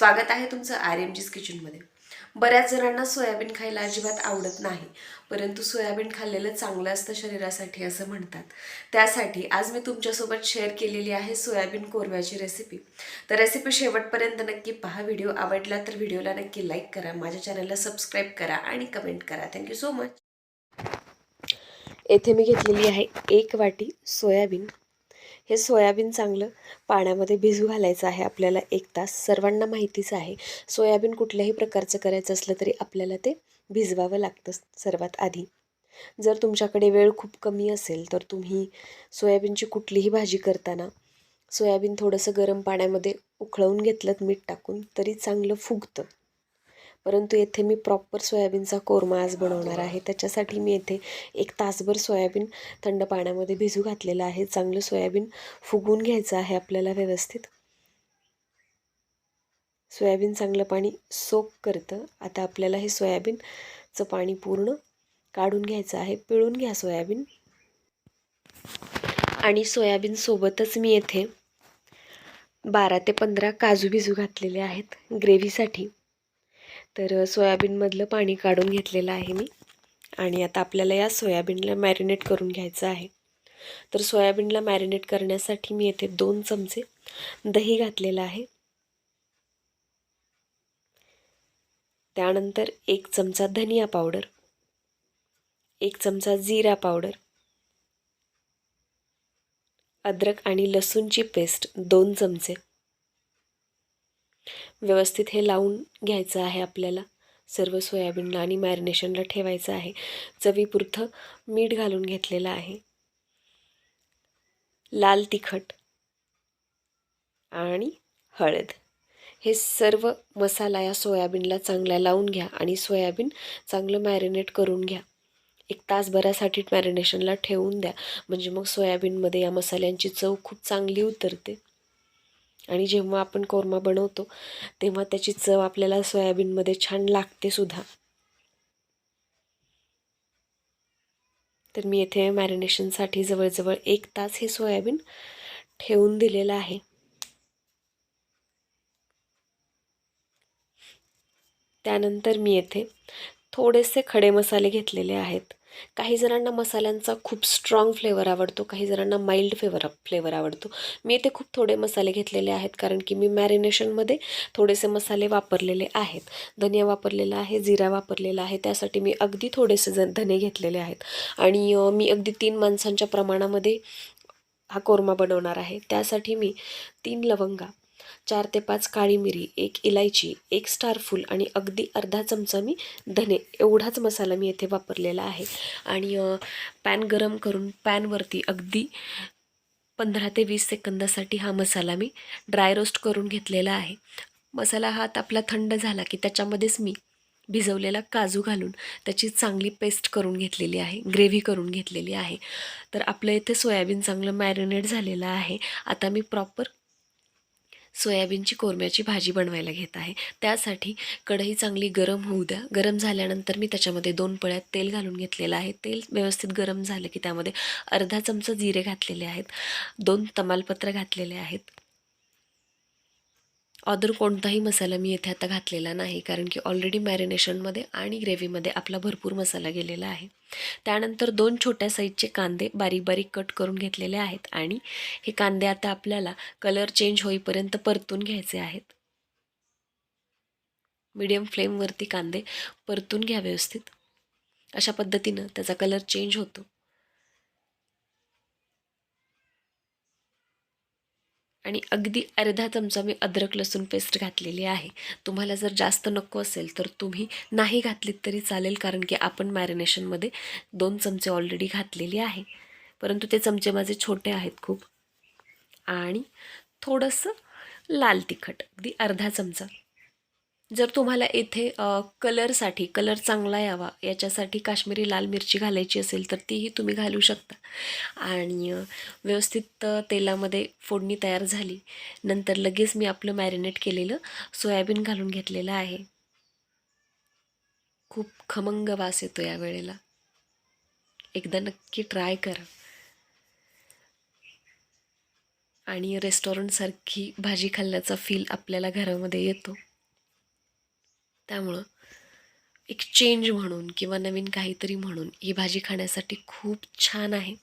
स्वागत आहे तुमचं आर एम जीज किचनमध्ये बऱ्याच जणांना सोयाबीन खायला अजिबात आवडत नाही परंतु सोयाबीन खाल्लेलं चांगलं असतं शरीरासाठी असं म्हणतात. त्यासाठी आज मी तुमच्यासोबत शेअर केलेली आहे सोयाबीन कोरव्याची रेसिपी तर रेसिपी शेवटपर्यंत नक्की पहा. व्हिडिओ आवडला तर व्हिडिओला नक्की लाईक करा. माझ्या चॅनलला सबस्क्राईब करा आणि कमेंट करा. थँक्यू सो मच येथे मी घेतलेली आहे एक वाटी सोयाबीन. हे सोयाबीन चांगलं पाण्यामध्ये भिजू घालायचं आहे आपल्याला एक तास. सर्वांना माहितीच आहे सोयाबीन कुठल्याही प्रकारचं करायचं असलं तरी आपल्याला ते भिजवावं लागतं सर्वात आधी. जर तुमच्याकडे वेळ खूप कमी असेल तर तुम्ही सोयाबीनची कुठलीही भाजी करताना सोयाबीन थोडंसं गरम पाण्यामध्ये उकळवून घेतलं मीठ टाकून तरी चांगलं फुगतं. परंतु येथे मी प्रॉपर सोयाबीनचा कोरमा आज बनवणार आहे. त्याच्यासाठी मी येथे एक तासभर सोयाबीन थंड पाण्यामध्ये भिजू घातलेलं आहे. चांगलं सोयाबीन फुगून घ्यायचं आहे आपल्याला व्यवस्थित. सोयाबीन चांगलं पाणी सोक करतं. आता आपल्याला हे सोयाबीनचं पाणी पूर्ण काढून घ्यायचं आहे. पिळून घ्या सोयाबीन. आणि सोयाबीनसोबतच मी येथे बारा ते पंधरा काजू भिजू घातलेले आहेत. ग्रेव्हीसाठी. तर सोयाबीनमधलं पाणी काढून घेतलेलं आहे मी. आणि आता आपल्याला या सोयाबीनला मॅरिनेट करून घ्यायचं आहे. तर सोयाबीनला मॅरिनेट करण्यासाठी मी येथे दोन चमचे दही घातलेलं आहे. त्यानंतर एक चमचा धनिया पावडर एक चमचा जिरा पावडर अद्रक आणि लसूणची पेस्ट दोन चमचे. व्यवस्थित हे लावून घ्यायचं आहे आपल्याला. सर्व सोयाबीनला आणि मॅरिनेशनला ठेवायचं आहे. चवीपुरतं मीठ घालून घेतलेलं आहे. लाल तिखट आणि हळद. हे सर्व मसाला या सोयाबीनला चांगला लावून घ्या आणि सोयाबीन चांगलं मॅरिनेट करून घ्या. एक तासभरासाठी मॅरिनेशनला ठेवून द्या. म्हणजे मग सोयाबीनमध्ये या मसाल्यांची चव खूप चांगली उतरते. आणि जेव्हा आपण कोरमा बनवतो तेव्हा त्याची चव आपल्याला सोयाबीनमध्ये छान लागते सुद्धा. तर मी येथे मॅरिनेशनसाठी जवळजवळ एक तास हे सोयाबीन ठेवून दिलेलं आहे. त्यानंतर मी येथे थोडेसे खडे मसाले घेतलेले आहेत. काही जणांना मसाल्यांचा खूप स्ट्रॉंग फ्लेवर आवडतो काही जणांना माइल्ड फ्लेवर फ्लेवर आवडतो. मी इथे खूप थोडे मसाले घेतलेले आहेत कारण की मी मॅरिनेशनमध्ये थोडेसे मसाले वापरलेले आहेत. धनिया वापरलेला आहे जिरा वापरलेला आहे त्यासाठी मी अगदी थोडेसे ज धने घेतलेले आहेत. आणि मी अगदी तीन माणसांच्या प्रमाणामध्ये हा कोरमा बनवणार आहे. त्यासाठी मी तीन लवंगा चार ते पाच काळी मिरी एक इलायची एक स्टारफूल आणि अगदी अर्धा चमचा मी धने एवढाच मसाला मी येथे वापरलेला आहे. आणि पॅन गरम करून पॅनवरती अगदी पंधरा ते वीस सेकंदासाठी हा मसाला मी ड्राय रोस्ट करून घेतलेला आहे. मसाला हा आपला थंड झाला की त्याच्यामध्येच मी भिजवलेला काजू घालून त्याची चांगली पेस्ट करून घेतलेली आहे ग्रेव्ही करून घेतलेली आहे. तर आपलं इथे सोयाबीन चांगलं मॅरिनेट झालेलं आहे. आता मी प्रॉपर सोयाबीनची कोरम्याची भाजी बनवायला घेत आहे. त्यासाठी कढई चांगली गरम होऊ द्या. गरम झाल्यानंतर मी त्याच्यामध्ये दोन पळ्यात तेल घालून घेतलेलं आहे. तेल व्यवस्थित गरम झालं की त्यामध्ये अर्धा चमचा जिरे घातलेले आहेत. दोन तमालपत्र घातलेले आहेत. ऑदर कोणताही मसाला मी येथे आता घातलेला नाही कारण की ऑलरेडी मॅरिनेशनमध्ये आणि ग्रेव्हीमध्ये आपला भरपूर मसाला गेलेला आहे. त्यानंतर दोन छोट्या साईजचे कांदे बारीक बारीक कट करून घेतलेले आहेत आणि हे कांदे आता आपल्याला कलर चेंज होईपर्यंत परतून घ्यायचे आहेत. मीडियम फ्लेमवरती कांदे परतून घ्या व्यवस्थित. अशा पद्धतीनं त्याचा कलर चेंज होतो. आणि अगदी अर्धा चमचा मी अद्रक लसूण पेस्ट घातलेली आहे. तुम्हाला जर जास्त नको असेल तर तुम्ही नाही घातलीत तरी चालेल कारण की आपण मॅरिनेशनमध्ये दोन चमचे ऑलरेडी घातलेले आहे. परंतु ते चमचे माझे छोटे आहेत खूप. आणि थोडंसं लाल तिखट अगदी अर्धा चमचा. जर तुम्हाला येथे कलरसाठी कलर चांगला यावा याच्यासाठी काश्मीरी लाल मिरची घालायची असेल तर तीही तुम्ही घालू शकता. आणि व्यवस्थित तेलामध्ये फोडणी तयार झाली नंतर लगेच मी आपलं मॅरिनेट केलेलं सोयाबीन घालून घेतलेलं आहे. खूप खमंग वास येतो या वेळेला. एकदा नक्की ट्राय करा. आणि रेस्टॉरंटसारखी भाजी खाल्ल्याचा फील आपल्याला घरामध्ये येतो. त्यामुळं एक चेंज म्हणून किंवा नवीन काहीतरी म्हणून ही भाजी खाण्यासाठी खूप छान आहे.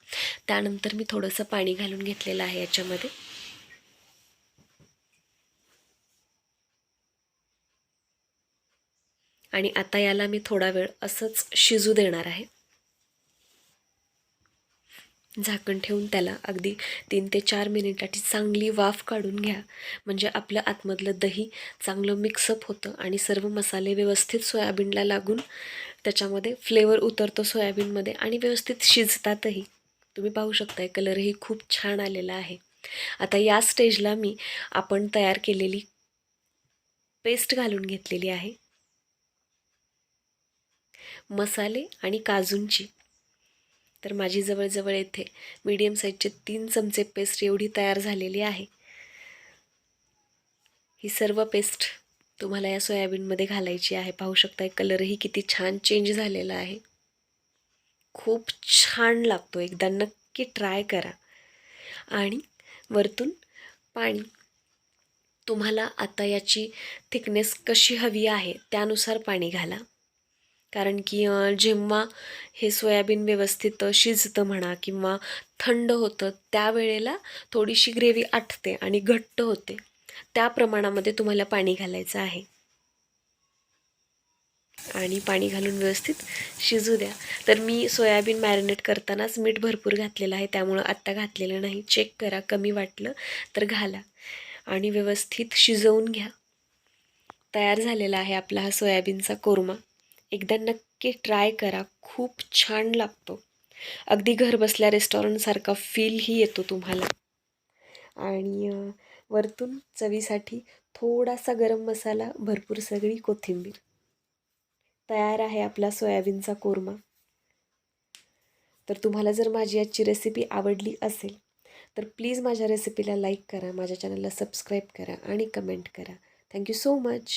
त्यानंतर मी थोडंसं पाणी घालून घेतलेलं आहे याच्यामध्ये. आणि आता याला मी थोडा वेळ असंच शिजू देणार आहे. झाकण ठेवून त्याला अगदी तीन ते चार मिनिटाची चांगली वाफ काढून घ्या. म्हणजे आपलं आतमधलं दही चांगलं मिक्सअप होतं आणि सर्व मसाले व्यवस्थित सोयाबीनला लागून त्याच्यामध्ये फ्लेवर उतरतो सोयाबीनमध्ये आणि व्यवस्थित शिजतातही. तुम्ही पाहू शकताय कलरही खूप छान आलेला आहे. आता या स्टेजला मी आपण तयार केलेली पेस्ट घालून घेतलेली आहे. मसाले आणि काजूंची. तर माझी जवळजवळ येथे मीडियम साईजचे तीन चमचे पेस्ट एवढी तयार झालेली आहे. ही सर्व पेस्ट तुम्हाला या सोयाबीनमध्ये घालायची आहे. पाहू शकताय कलरही किती छान चेंज झालेला आहे. खूप छान लागतो. एकदा नक्की ट्राय करा. आणि वरतून पाणी. तुम्हाला आता याची थिकनेस कशी हवी आहे त्यानुसार पाणी घाला. कारण की जेव्हा हे सोयाबीन व्यवस्थित शिजतं म्हणा किंवा थंड होतं त्यावेळेला थोडीशी ग्रेव्ही आटते आणि घट्ट होते. त्या प्रमाणामध्ये तुम्हाला पाणी घालायचं आहे. आणि पाणी घालून व्यवस्थित शिजू द्या. तर मी सोयाबीन मॅरिनेट करतानाच मीठ भरपूर घातलेलं आहे त्यामुळं आत्ता घातलेलं नाही. चेक करा कमी वाटलं तर घाला. आणि व्यवस्थित शिजवून घ्या. तयार झालेला आहे आपला हा सोयाबीनचा कोरमा. एकदा नक्की ट्राय करा. खूप छान लागतो. अगदी घर बसल्या रेस्टॉरंटसारखा फीलही येतो तुम्हाला. आणि वरतून चवीसाठी थोडासा गरम मसाला भरपूर सगळी कोथिंबीर. तयार आहे आपला सोयाबीनचा कोरमा. तर तुम्हाला जर माझी आजची रेसिपी आवडली असेल तर प्लीज माझ्या रेसिपीला लाईक करा माझ्या चॅनलला सबस्क्राईब करा आणि कमेंट करा. Thank you so much